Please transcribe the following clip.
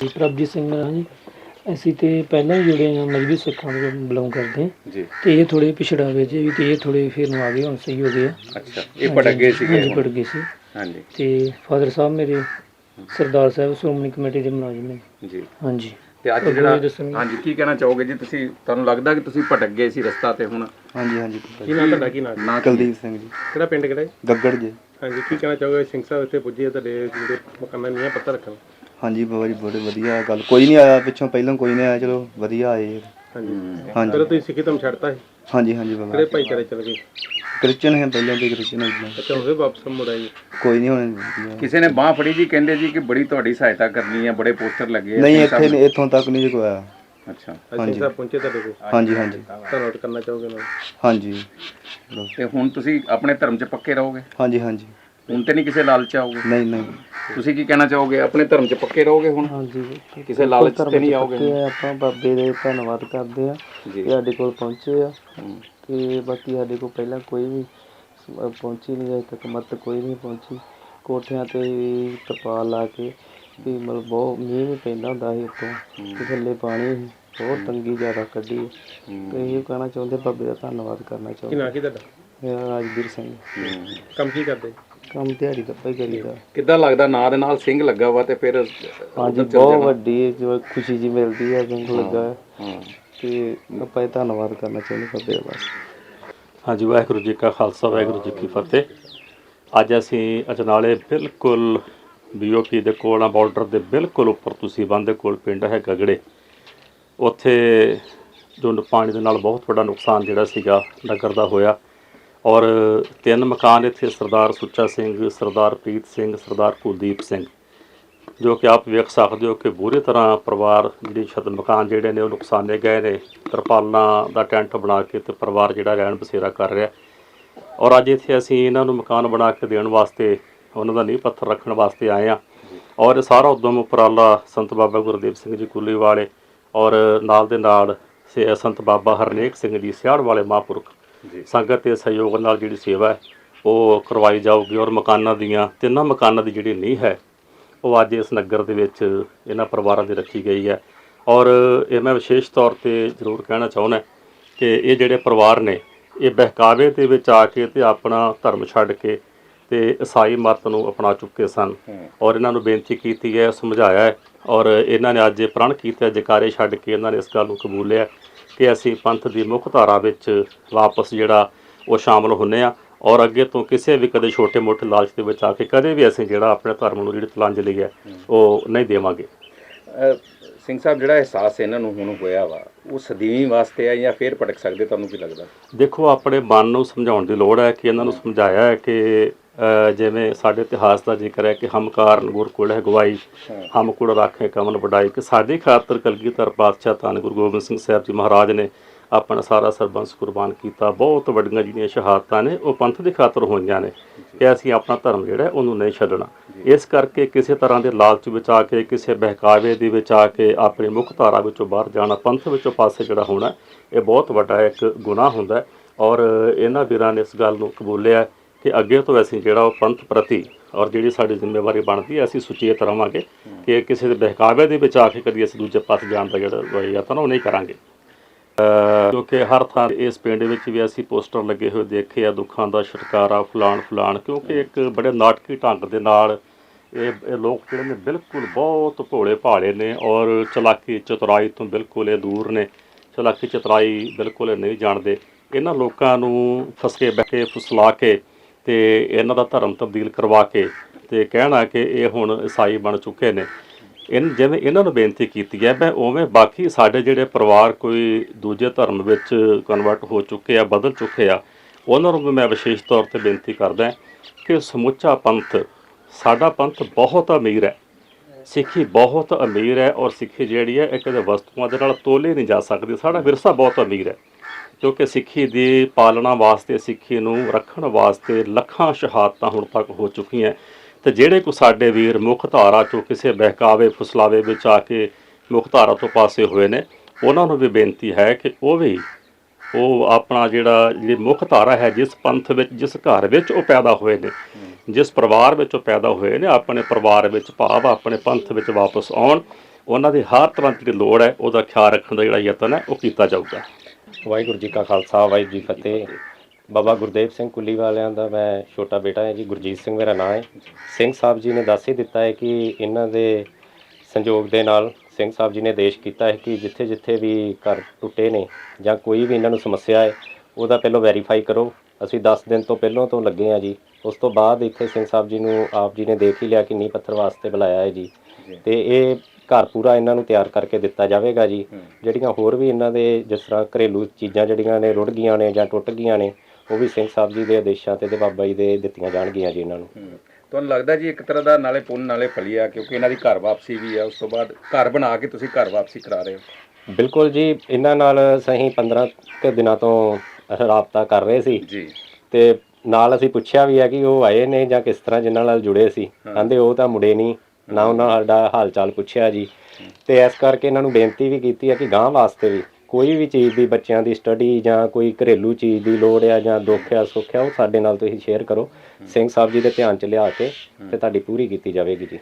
ਜੀ ਪ੍ਰਭਜੀਤ ਸਿੰਘ ਮੇਰਾ ਜੀ। ਅਸੀਂ ਤੇ ਪਹਿਲਾਂ ਹੀ ਜੁੜੇ ਹਾਂ ਮਜਬੀ ਸਿੱਖਾਂ ਤੋਂ ਬਿਲੋਂਗ ਕਰਦੇ ਹਾਂ ਜੀ। ਤੇ ਇਹ ਥੋੜੇ ਪਿਛੜਾ ਵੇ ਜੀ ਤੇ ਇਹ ਥੋੜੇ ਫਿਰ ਨੂੰ ਆ ਗਏ ਹੁਣ ਸਹੀ ਹੋ ਗਏ ਆ। ਅੱਛਾ ਇਹ ਭਟਕ ਗਏ ਸੀਗੇ ਹਾਂਜੀ। ਭਟਕ ਗਏ ਸੀ। ਹਾਂਜੀ। ਤੇ ਫਾਦਰ ਸਾਹਿਬ ਮੇਰੇ ਸਰਦਾਰ ਸਾਹਿਬ ਸ਼੍ਰੋਮਣੀ ਕਮੇਟੀ ਦੇ ਮੁਲਾਜ਼ਮ ਨੇ। ਜੀ। ਹਾਂਜੀ। ਤੇ ਅੱਜ ਜਿਹੜਾ। ਹਾਂਜੀ ਕੀ ਕਹਿਣਾ ਚਾਹੋਗੇ ਜੀ? ਤੁਸੀਂ ਤੁਹਾਨੂੰ ਲੱਗਦਾ ਕਿ ਤੁਸੀਂ ਭਟਕ ਗਏ ਸੀ ਰਸਤਾ ਤੇ ਹੁਣ? ਹਾਂਜੀ ਹਾਂਜੀ ਕੀ ਨਾਮ ਤੁਹਾਡਾ ਕੀ ਨਾਮ? ਨਾ ਕੁਲਦੀਪ ਸਿੰਘ ਜੀ। ਕਿਹੜਾ ਪਿੰਡ ਕਿਹੜਾ ਹੈ ਗੱਗੜ ਜੀ। ਹਾਂਜੀ ਕੀ ਕਹਿਣਾ ਚਾਹੋਗੇ? ਸਿੰਘ ਸਾਹਿਬ ਇੱਥੇ ਪੁੱਜੇ ਤੁਹਾਡੇ ਜਿਹੜੇ ਮਕਾਨਾਂ ਨੀਆਂ ਪੱਤਰ ਰੱਖਣ। ਹਾਂਜੀ ਬਾਬਾ ਜੀ ਬੜੇ ਵਧੀਆ ਗੱਲ। ਕੋਈ ਨਹੀਂ ਆਇਆ ਪਿੱਛੋਂ ਪਹਿਲਾਂ ਕੋਈ ਨਹੀਂ ਆਇਆ ਚਲੋ ਵਧੀਆ ਆਏ। ਹਾਂਜੀ। ਹਾਂਜੀ। ਫਿਰ ਤੁਸੀਂ ਸਿੱਖੀ ਧਰਮ ਛੱਡਤਾ ਸੀ? ਹਾਂਜੀ ਹਾਂਜੀ ਬਾਬਾ। ਕਿਹੜੇ ਭਾਈਚਾਰੇ ਚਲੇ ਗਏ? ਕ੍ਰਿਸਚਨ ਹੈ ਪਹਿਲਾਂ ਤੇ ਕ੍ਰਿਸਚਨ ਹੈ ਜੀ। ਅੱਛਾ ਹੋਵੇ ਵਾਪਸ ਮੁੜ ਆਏ? ਕੋਈ ਨਹੀਂ ਹੁਣ ਵਧੀਆ। ਕਿਸੇ ਨੇ ਬਾਹ ਫੜੀ ਜੀ ਕਹਿੰਦੇ ਜੀ ਕਿ ਬੜੀ ਤੁਹਾਡੀ ਸਹਾਇਤਾ ਕਰਨੀ ਹੈ ਬੜੇ ਪੋਸਟਰ ਲੱਗੇ ਆ ਨਹੀਂ ਇੱਥੇ ਨਹੀਂ ਇੱਥੋਂ ਤੱਕ ਨਹੀਂ ਜੀ ਕੋਈ ਆਇਆ ਅੱਛਾ ਅੱਜ ਸਿੰਘ ਸਾਹਿਬ ਪਹੁੰਚੇ ਤੁਹਾਡੇ ਕੋਲ? ਹਾਂਜੀ ਹਾਂਜੀ। ਧੰਨਵਾਦ ਕਰਨਾ ਚਾਹੋਗੇ ਨਾ? ਹਾਂਜੀ। ਤੇ ਹੁਣ ਤੁਸੀਂ ਆਪਣੇ ਧਰਮ 'ਚ ਪੱਕੇ ਰਹੋਗੇ? ਹਾਂਜੀ ਹਾਂਜੀ। ਹੁਣ ਤੇ ਨਹੀਂ ਕਿਸੇ ਲਾਲਚ ਆਓਗੇ ਨਹੀਂ ਨਹੀਂ। ਤੁਸੀਂ ਕੀ ਕਹਿਣਾ ਚਾਹੋਗੇ? ਆਪਣੇ ਧਰਮ 'ਚ ਪੱਕੇ ਰਹੋਗੇ ਹੁਣ? ਹਾਂਜੀ। ਕਿਸੇ ਲਾਲਚ ਤੇ ਨਹੀਂ ਆਓਗੇ ਤੇ ਆਪਾਂ ਬਾਬੇ ਦੇ ਧੰਨਵਾਦ ਕਰਦੇ ਆ ਜੀ। ਕਿ ਸਾਡੇ ਕੋਲ ਪਹੁੰਚੇ ਆ। ਹੂੰ। ਤੇ ਬਾਕੀ ਸਾਡੇ ਕੋਲ ਪਹਿਲਾਂ ਕੋਈ ਵੀ ਪਹੁੰਚੀ ਨਹੀਂ ਅਜੇ ਤੱਕ ਮਤ ਕੋਈ ਨਹੀਂ ਪਹੁੰਚੀ। ਕੋਠਿਆਂ ਤੇ ਵੀ ਤਰਪਾਲ ਲਾ ਕੇ ਵੀ ਮਤਲਬ ਬਹੁਤ ਮੀਂਹ ਵੀ ਪੈਂਦਾ ਹੁੰਦਾ ਸੀ ਉੱਤੋਂ। ਤੇ ਥੱਲੇ ਪਾਣੀ ਸੀ ਬਹੁਤ ਤੰਗੀ ਜ਼ਿਆਦਾ ਕੱਢੀ। ਹੈ। ਤੇ ਇਹ ਕਹਿਣਾ ਚਾਹੁੰਦੇ ਬਾਬੇ ਦਾ ਧੰਨਵਾਦ ਕਰਨਾ ਕੀ ਚਾਹੁੰਦੇ ਨਾਂ ਕੀ ਤੁਹਾਡਾ? ਮੇਰਾ ਰਾਜਵੀਰ ਸਿੰਘ। ਹੂੰ। ਕੰਮ ਕੀ ਕਰਦੇ? ਕੰਮ ਦਿਹਾੜੀ ਦਾ ਭਾਈ ਕਰੀਦਾ ਕਿੱਦਾਂ ਲੱਗਦਾ ਨਾਂ ਦੇ ਨਾਲ ਸਿੰਘ ਲੱਗਾ ਵਾ ਤੇ ਫਿਰ ਹਾਂਜੀ ਬਹੁਤ ਵੱਡੀ ਜੋ ਖੁਸ਼ੀ ਜੀ ਮਿਲਦੀ ਹੈ ਜੰਗ ਲੱਗਾ। ਹੈ। ਹਾਂ ਤੇ ਆਪਾਂ ਇਹ ਧੰਨਵਾਦ ਕਰਨਾ ਚਾਹੁੰਦੇ ਦਾ ਬਸ ਹਾਂਜੀ ਵਾਹਿਗੁਰੂ ਜੀ ਕਾ ਖਾਲਸਾ ਵਾਹਿਗੁਰੂ ਜੀ ਕੀ ਫਤਿਹ। ਅੱਜ ਅਸੀਂ ਅਜਨਾਲੇ ਬਿਲਕੁਲ ਬੀਓਪੀ ਦੇ ਕੋਲ ਆ ਬਾਰਡਰ ਦੇ ਬਿਲਕੁਲ ਉੱਪਰ ਤੁਸੀਂ ਬੰਦੇ ਕੋਲ ਪਿੰਡ ਹੈ ਗਗੜੇ। ਉੱਥੇ ਜੋ ਨ- ਪਾਣੀ ਦੇ ਨਾਲ ਬਹੁਤ ਵੱਡਾ ਨੁਕਸਾਨ ਜਿਹੜਾ ਸੀਗਾ ਨਗਰ ਦਾ ਹੋਇਆ। ਔਰ ਤਿੰਨ ਮਕਾਨ ਇੱਥੇ ਸਰਦਾਰ ਸੁੱਚਾ ਸਿੰਘ, ਸਰਦਾਰ ਪ੍ਰੀਤ ਸਿੰਘ, ਸਰਦਾਰ ਕੁਲਦੀਪ ਸਿੰਘ, ਜੋ ਕਿ ਆਪ ਵੇਖ ਸਕਦੇ ਹੋ ਕਿ ਬੁਰੀ ਤਰ੍ਹਾਂ ਪਰਿਵਾਰ ਜਿਹੜੀ ਛੱਤ ਮਕਾਨ ਜਿਹੜੇ ਨੇ ਉਹ ਨੁਕਸਾਨੇ ਗਏ ਨੇ। ਤਰਪਾਲਾਂ ਦਾ ਟੈਂਟ ਬਣਾ ਕੇ ਤੇ ਪਰਿਵਾਰ ਜਿਹੜਾ ਰਹਿਣ ਬਸੇਰਾ ਕਰ ਰਿਹਾ। ਔਰ ਅੱਜ ਇੱਥੇ ਅਸੀਂ ਇਹਨਾਂ ਨੂੰ ਮਕਾਨ ਬਣਾ ਕੇ ਦੇਣ ਵਾਸਤੇ, ਉਹਨਾਂ ਦਾ ਨੀਂਹ ਪੱਥਰ ਰੱਖਣ ਵਾਸਤੇ ਆਏ ਆ ਔਰ ਇਹ ਸਾਰਾ ਉਦਮ ਉਪਰਾਲਾ ਸੰਤ ਬਾਬਾ ਗੁਰਦੇਵ ਸਿੰਘ ਜੀ ਕੁੱਲੀ ਵਾਲੇ ਔਰ ਨਾਲ ਦੇ ਨਾਲ ਸੇ- ਸੰਤ ਬਾਬਾ ਹਰਨੇਕ ਸਿੰਘ ਜੀ ਸਿਆੜ ਵਾਲੇ ਮਹਾਂਪੁਰਖ ਸੰਗਤ ਦੇ ਸਹਿਯੋਗ ਨਾਲ ਜਿਹੜੀ ਸੇਵਾ ਹੈ ਉਹ ਕਰਵਾਈ ਜਾਊਗੀ ਔਰ ਮਕਾਨਾਂ ਦੀਆਂ ਤਿੰਨਾਂ ਮਕਾਨਾਂ ਦੀ ਜਿਹੜੀ ਨੀਂਹ ਹੈ ਉਹ ਅੱਜ ਇਸ ਨਗਰ ਦੇ ਵਿੱਚ ਇਹਨਾਂ ਪਰਿਵਾਰਾਂ ਦੀ ਰੱਖੀ ਗਈ ਹੈ। ਔਰ ਇਹ ਮੈਂ ਵਿਸ਼ੇਸ਼ ਤੌਰ ਤੇ ਜ਼ਰੂਰ ਕਹਿਣਾ ਚਾਹੁੰਦਾ ਕਿ ਇਹ ਜਿਹੜੇ ਪਰਿਵਾਰ ਨੇ ਇਹ ਬਹਿਕਾਵੇ ਦੇ ਵਿੱਚ ਆ ਕੇ ਤੇ ਆਪਣਾ ਧਰਮ ਛੱਡ ਕੇ ਤੇ ਈਸਾਈ ਮਤ ਨੂੰ ਅਪਣਾ ਚੁੱਕੇ ਸਨ। ਔਰ ਇਹਨਾਂ ਨੂੰ ਬੇਨਤੀ ਕੀਤੀ ਹੈ ਸਮਝਾਇਆ ਹੈ। ਔਰ ਇਹਨਾਂ ਨੇ ਅੱਜ ਇਹ ਪ੍ਰਣ ਕੀਤਾ ਜਕਾਰੇ ਛੱਡ ਕੇ ਇਹਨਾਂ ਨੇ ਇਸ ਗੱਲ ਨੂੰ ਕਬੂਲਿਆ ਕਿ ਅਸੀਂ ਪੰਥ ਦੀ ਮੁੱਖ ਧਾਰਾ ਵਿੱਚ ਵਾਪਸ ਜਿਹੜਾ ਉਹ ਸ਼ਾਮਲ ਹੁੰਨੇ ਆ ਔਰ ਅੱਗੇ ਤੋਂ ਕਿਸੇ ਵੀ ਕਦੇ ਛੋਟੇ-ਮੋਟੇ ਲਾਲਚ ਦੇ ਵਿੱਚ ਆ ਕੇ ਕਦੇ ਵੀ ਅਸੀਂ ਜਿਹੜਾ ਆਪਣੇ ਧਰਮ ਨੂੰ ਜਿਹੜੀ ਤਲਾਂਜਲੀ ਹੈ ਉਹ ਨਹੀਂ ਦੇਵਾਂਗੇ। ਸਿੰਘ ਸਾਹਿਬ ਜਿਹੜਾ ਅਹਿਸਾਸ ਇਹਨਾਂ ਨੂੰ ਹੁਣ ਹੋਇਆ ਵਾ ਉਹ ਸਦੀਵੀਂ ਵਾਸਤੇ ਆ ਜਾਂ ਫੇਰ ਭਟਕ ਸਕਦੇ? ਤੁਹਾਨੂੰ ਕੀ ਲੱਗਦਾ? ਦੇਖੋ ਆਪਣੇ ਮਨ ਨੂੰ ਸਮਝਾਉਣ ਦੀ ਲੋੜ ਹੈ ਕਿ ਇਹਨਾਂ ਨੂੰ ਸਮਝਾਇਆ ਹੈ ਕਿ ਜਿਵੇਂ ਸਾਡੇ ਇਤਿਹਾਸ ਦਾ ਜ਼ਿਕਰ ਹੈ ਕਿ ਹਮ ਕਾਰਨ ਗੁਰਕੁਲ ਹੈ ਗਵਾਈ ਹਮ ਕੁੜ ਰਾਖੇ ਕਮਨ ਵਡਾਈ ਕਿ ਸਾਡੀ ਖਾਤਰ ਕਲਗੀਧਰ ਪਾਤਸ਼ਾਹ ਧੰਨ ਗੁਰੂ ਗੋਬਿੰਦ ਸਿੰਘ ਸਾਹਿਬ ਜੀ ਮਹਾਰਾਜ ਨੇ ਆਪਣਾ ਸਾਰਾ ਸਰਬੰਸ ਕੁਰਬਾਨ ਕੀਤਾ। ਬਹੁਤ ਵੱਡੀਆਂ ਜਿਹੜੀਆਂ ਸ਼ਹਾਦਤਾਂ ਨੇ ਉਹ ਪੰਥ ਦੀ ਖਾਤਰ ਹੋਈਆਂ ਨੇ ਕਿ ਅਸੀਂ ਆਪਣਾ ਧਰਮ ਜਿਹੜਾ ਉਹਨੂੰ ਨਹੀਂ ਛੱਡਣਾ। ਇਸ ਕਰਕੇ ਕਿਸੇ ਤਰ੍ਹਾਂ ਦੇ ਲਾਲਚ ਵਿੱਚ ਆ ਕੇ ਕਿਸੇ ਬਹਿਕਾਵੇ ਦੇ ਵਿੱਚ ਆ ਕੇ ਆਪਣੀ ਮੁੱਖ ਧਾਰਾ ਵਿੱਚੋਂ ਬਾਹਰ ਜਾਣਾ ਪੰਥ ਵਿੱਚੋਂ ਪਾਸੇ ਜਿਹੜਾ ਹੋਣਾ ਇਹ ਬਹੁਤ ਵੱਡਾ ਇੱਕ ਗੁਨਾਹ ਹੁੰਦਾ ਔਰ ਇਹਨਾਂ ਵੀਰਾਂ ਨੇ ਇਸ ਗੱਲ ਨੂੰ ਕਬੂਲਿਆ ਕਿ ਅੱਗੇ ਤੋਂ ਅਸੀਂ ਜਿਹੜਾ ਉਹ ਪੰਥ ਪ੍ਰਤੀ ਔਰ ਜਿਹੜੀ ਸਾਡੀ ਜ਼ਿੰਮੇਵਾਰੀ ਬਣਦੀ ਹੈ ਅਸੀਂ ਸੁਚੇਤ ਰਵਾਂਗੇ ਕਿ ਕਿਸੇ ਦੇ ਬਹਿਕਾਵੇ ਦੇ ਵਿੱਚ ਆ ਕੇ ਕਦੀ ਅਸੀਂ ਦੂਜੇ ਪਾਸੇ ਜਾਣ ਦਾ ਜਿਹੜਾ ਯਤਨ ਉਹ ਨਹੀਂ ਕਰਾਂਗੇ। ਕਿਉਂਕਿ ਹਰ ਥਾਂ ਇਸ ਪਿੰਡ ਵਿੱਚ ਵੀ ਅਸੀਂ ਪੋਸਟਰ ਲੱਗੇ ਹੋਏ ਦੇਖੇ ਆ ਦੁੱਖਾਂ ਦਾ ਛੁਟਕਾਰਾ ਫਲਾਣ ਫਲਾਣ ਕਿਉਂਕਿ ਇੱਕ ਬੜੇ ਨਾਟਕੀ ਢੰਗ ਦੇ ਨਾਲ ਇਹ ਇਹ ਲੋਕ ਜਿਹੜੇ ਨੇ ਬਿਲਕੁਲ ਬਹੁਤ ਭੋਲੇ ਭਾਲੇ ਨੇ ਔਰ ਚਲਾਕੀ ਚਤੁਰਾਈ ਤੋਂ ਬਿਲਕੁਲ ਇਹ ਦੂਰ ਨੇ। ਚਲਾਕੀ ਚਤੁਰਾਈ ਬਿਲਕੁਲ ਨਹੀਂ ਜਾਣਦੇ। ਇਹਨਾਂ ਲੋਕਾਂ ਨੂੰ ਫਸਕੇ ਬਹਿਕੇ ਫੁਸਲਾ ਕੇ ਤੇ ਇਹਨਾਂ ਦਾ ਧਰਮ ਤਬਦੀਲ ਕਰਵਾ ਕੇ ਤੇ ਕਹਿਣਾ ਕਿ ਇਹ ਹੁਣ ਈਸਾਈ ਬਣ ਚੁੱਕੇ ਨੇ। ਇਨ ਜਿਵੇਂ ਇਹਨਾਂ ਨੂੰ ਬੇਨਤੀ ਕੀਤੀ ਹੈ, ਮੈਂ ਉਵੇਂ ਬਾਕੀ ਸਾਡੇ ਜਿਹੜੇ ਪਰਿਵਾਰ ਕੋਈ ਦੂਜੇ ਧਰਮ ਵਿੱਚ ਕਨਵਰਟ ਹੋ ਚੁੱਕੇ ਆ, ਬਦਲ ਚੁੱਕੇ ਆ, ਉਹਨਾਂ ਨੂੰ ਵੀ ਮੈਂ ਵਿਸ਼ੇਸ਼ ਤੌਰ ਤੇ ਬੇਨਤੀ ਕਰਦਾ ਕਿ ਸਮੁੱਚਾ ਪੰਥ, ਸਾਡਾ ਪੰਥ ਬਹੁਤ ਅਮੀਰ ਹੈ। ਸਿੱਖੀ ਬਹੁਤ ਅਮੀਰ ਹੈ ਔਰ ਸਿੱਖੀ ਜਿਹੜੀ ਹੈ, ਇਹ ਕਦੇ ਵਸਤੂਆਂ ਦੇ ਨਾਲ ਤੋਲੇ ਨਹੀਂ ਜਾ ਸਕਦੀ, ਸਾਡਾ ਵਿਰਸਾ ਬਹੁਤ ਅਮੀਰ ਹੈ। ਕਿਉਂਕਿ ਸਿੱਖੀ ਦੀ ਪਾਲਣਾ ਵਾਸਤੇ, ਸਿੱਖੀ ਨੂੰ ਰੱਖਣ ਵਾਸਤੇ ਲੱਖਾਂ ਸ਼ਹਾਦਤਾਂ ਹੁਣ ਤੱਕ ਹੋ ਚੁੱਕੀਆਂ। ਤੇ ਜਿਹੜੇ ਕੋ ਸਾਡੇ ਵੀਰ ਮੁੱਖ ਧਾਰਾ ਚੋਂ ਕਿਸੇ ਬਹਿਕਾਵੇ ਫੁਸਲਾਵੇ ਵਿੱਚ ਆ ਕੇ ਮੁੱਖ ਧਾਰਾ ਤੋਂ ਪਾਸੇ ਹੋਏ ਨੇ, ਉਹਨਾਂ ਨੂੰ ਵੀ ਬੇਨਤੀ ਹੈ ਕਿ ਉਹ ਵੀ ਉਹ ਆਪਣਾ ਜਿਹੜਾ ਜਿਹੜੀ ਮੁੱਖ ਧਾਰਾ ਹੈ, ਜਿਸ ਪੰਥ ਵਿੱਚ, ਜਿਸ ਘਰ ਵਿੱਚ ਉਹ ਪੈਦਾ ਹੋਏ ਨੇ, ਜਿਸ ਪਰਿਵਾਰ ਵਿੱਚ ਉਹ ਪੈਦਾ ਹੋਏ ਨੇ, ਆਪਣੇ ਪਰਿਵਾਰ ਵਿੱਚ ਭਾਵ, ਆਪਣੇ ਪੰਥ ਵਿੱਚ ਵਾਪਸ ਆਉਣ, ਉਹਨਾਂ ਦੀ ਹਰ ਤਰ੍ਹਾਂ ਦੀ ਜਿਹੜੀ ਲੋੜ ਹੈ, ਉਹਦਾ ਖਿਆਲ ਰੱਖਣ ਦਾ ਜਿਹੜਾ ਯਤਨ ਹੈ, ਉਹ ਕੀਤਾ ਜਾਊਗਾ। ਵਾਹਿਗੁਰੂ ਜੀ ਕਾ ਖਾਲਸਾ ਵਾਹਿਗੁਰੂ ਜੀ ਫਤਿਹ। ਬਾਬਾ ਗੁਰਦੇਵ ਸਿੰਘ ਕੁੱਲੀ ਵਾਲਿਆਂ ਦਾ ਮੈਂ ਛੋਟਾ ਬੇਟਾ ਹੈ ਜੀ ਗੁਰਜੀਤ ਸਿੰਘ ਮੇਰਾ ਨਾਮ ਹੈ। ਸਿੰਘ ਸਾਹਿਬ ਜੀ ਨੇ ਦੱਸ ਹੀ ਦਿੱਤਾ ਹੈ ਕਿ ਇਹਨਾਂ ਦੇ ਸੰਯੋਗ ਦੇ ਨਾਲ ਸਿੰਘ ਸਾਹਿਬ ਜੀ ਨੇ ਆਦੇਸ਼ ਕੀਤਾ ਹੈ ਕਿ ਜਿੱਥੇ ਜਿੱਥੇ ਵੀ ਘਰ ਟੁੱਟੇ ਨੇ ਜਾਂ ਕੋਈ ਵੀ ਇਹਨਾਂ ਨੂੰ ਸਮੱਸਿਆ ਹੈ ਉਹਦਾ ਪਹਿਲਾਂ ਵੈਰੀਫਾਈ ਕਰੋ। ਅਸੀਂ 10 ਦਿਨ ਤੋਂ ਪਹਿਲਾਂ ਤੋਂ ਲੱਗੇ ਆ ਜੀ। ਉਸ ਤੋਂ ਬਾਅਦ ਇੱਥੇ ਸਿੰਘ ਸਾਹਿਬ ਜੀ ਨੂੰ ਆਪ ਜੀ ਨੇ ਦੇਖ ਹੀ ਲਿਆ ਕਿ ਨੀਂਹ ਪੱਥਰ ਵਾਸਤੇ ਬੁਲਾਇਆ ਹੈ ਜੀ। ਤੇ ਇਹ ਘਰ ਪੂਰਾ ਇਹਨਾਂ ਨੂੰ ਤਿਆਰ ਕਰਕੇ ਦਿੱਤਾ ਜਾਵੇਗਾ ਜੀ। ਜਿਹੜੀਆਂ ਹੋਰ ਵੀ ਇਹਨਾਂ ਦੇ ਜਿਸ ਤਰ੍ਹਾਂ ਘਰੇਲੂ ਚੀਜ਼ਾਂ ਜਿਹੜੀਆਂ ਨੇ ਰੁੜ ਗਈਆਂ ਨੇ ਜਾਂ ਟੁੱਟ ਗਈਆਂ ਨੇ ਉਹ ਵੀ ਸਿੰਘ ਸਾਹਿਬ ਜੀ ਦੇ ਆਦੇਸ਼ਾਂ ਤੇ ਤੇ ਬਾਬਾ ਜੀ ਦੇ ਦਿੱਤੀਆਂ ਜਾਣਗੀਆਂ ਜੀ ਇਹਨਾਂ ਨੂੰ। ਤੁਹਾਨੂੰ ਲੱਗਦਾ ਜੀ ਇੱਕ ਤਰ੍ਹਾਂ ਦਾ ਨਾਲੇ ਪੁੰਨ ਨਾਲੇ ਫਲੀਆ ਕਿਉਂਕਿ ਇਹਨਾਂ ਦੀ ਘਰ ਵਾਪਸੀ ਵੀ ਆ ਉਸ ਤੋਂ ਬਾਅਦ ਘਰ ਬਣਾ ਕੇ ਤੁਸੀਂ ਘਰ ਵਾਪਸੀ ਕਰਾ ਰਹੇ ਹੋ। ਬਿਲਕੁਲ ਜੀ ਇਹਨਾਂ ਨਾਲ ਸਹੀ 15 ਕੁ ਦਿਨਾਂ ਤੋਂ ਰਾਬਤਾ ਕਰ ਰਹੇ ਸੀ। ਜੀ। ਤੇ ਨਾਲ ਅਸੀਂ ਪੁੱਛਿਆ ਵੀ ਹੈ ਕਿ ਉਹ ਆਏ ਨੇ ਜਾਂ ਕਿਸ ਤਰ੍ਹਾਂ ਜਿਨ੍ਹਾਂ ਨਾਲ ਜੁੜੇ ਸੀ। ਕਹਿੰਦੇ ਉਹ ਤਾਂ ਮੁੜੇ ਨਹੀਂ। ਨਾ ਉਹਨਾਂ ਸਾਡਾ ਹਾਲ ਚਾਲ ਪੁੱਛਿਆ ਜੀ। ਤੇ ਇਸ ਕਰਕੇ ਇਹਨਾਂ ਨੂੰ ਬੇਨਤੀ ਵੀ ਕੀਤੀ ਹੈ ਕਿ ਗਾਂ ਵਾਸਤੇ ਵੀ ਕੋਈ ਵੀ ਚੀਜ਼ ਦੀ ਬੱਚਿਆਂ ਦੀ ਸਟੱਡੀ ਜਾਂ ਕੋਈ ਘਰੇਲੂ ਚੀਜ਼ ਦੀ ਲੋੜ ਆ ਜਾਂ ਦੁੱਖ ਆ ਸੁੱਖ ਆ ਉਹ ਸਾਡੇ ਨਾਲ ਤੁਸੀਂ ਸ਼ੇਅਰ ਕਰੋ। ਸਿੰਘ ਸਾਹਿਬ ਜੀ ਦੇ ਧਿਆਨ ਚ ਲਿਆ ਕੇ ਤੇ ਤੁਹਾਡੀ ਪੂਰੀ ਕੀਤੀ ਜਾਵੇਗੀ ਜੀ।